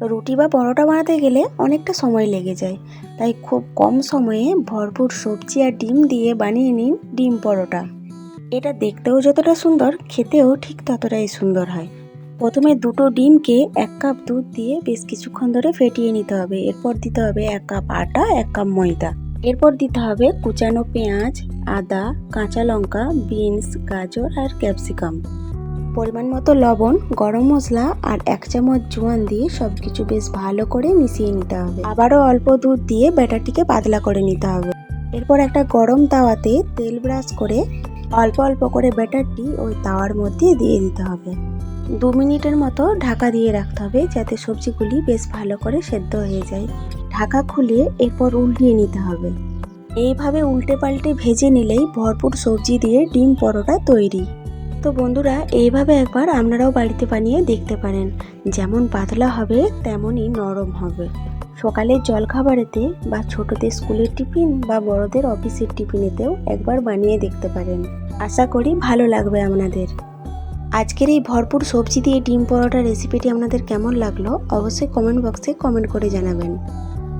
রুটি বা পরোটা বানাতে গেলে অনেকটা সময় লেগে যায়। তাই খুব কম সময়ে ভরপুর সবজি আর ডিম দিয়ে বানিয়ে নিন ডিম পরোটা। এটা দেখতেও যতটা সুন্দর, খেতেও ঠিক ততটাই সুন্দর হয়। প্রথমে দুটো ডিমকে এক কাপ দুধ দিয়ে বেশ কিছুক্ষণ ধরে ফেটিয়ে নিতে হবে। এরপর দিতে হবে এক কাপ আটা, এক কাপ ময়দা। এরপর দিতে হবে কুচানো পেঁয়াজ, আদা, কাঁচা লঙ্কা, বিনস, গাজর আর ক্যাপসিকাম। পরিমাণ মতো লবণ, গরম মশলা আর এক চামচ জোয়ান দিয়ে সব কিছু বেশ ভালো করে মিশিয়ে নিতে হবে। আবারও অল্প দুধ দিয়ে ব্যাটারটিকে পাতলা করে নিতে হবে। এরপর একটা গরম তাওয়াতে তেল ব্রাশ করে অল্প অল্প করে ব্যাটারটি ওই তাওয়ার মধ্যে দিয়ে দিতে হবে। দু মিনিটের মতো ঢাকা দিয়ে রাখতে হবে যাতে সবজিগুলি বেশ ভালো করে সেদ্ধ হয়ে যায়। ঢাকা খুলে এরপর উল্টিয়ে নিতে হবে। এইভাবে উল্টে পাল্টে ভেজে নিলেই ভরপুর সবজি দিয়ে ডিম পরোটা তৈরি। তো বন্ধুরা, এইভাবে একবার আপনারাও বাড়িতে বানিয়ে দেখতে পারেন। যেমন পাতলা হবে, তেমনই নরম হবে। সকালের জলখাবারেতে বা ছোটদের স্কুলের টিফিন বা বড়দের অফিসের টিফিনেতেও একবার বানিয়ে দেখতে পারেন। আশা করি ভালো লাগবে আপনাদের। আজকের এই ভরপুর সবজি দিয়ে ডিম পরোটা রেসিপিটি আপনাদের কেমন লাগল, অবশ্যই কমেন্ট বক্সে কমেন্ট করে জানাবেন।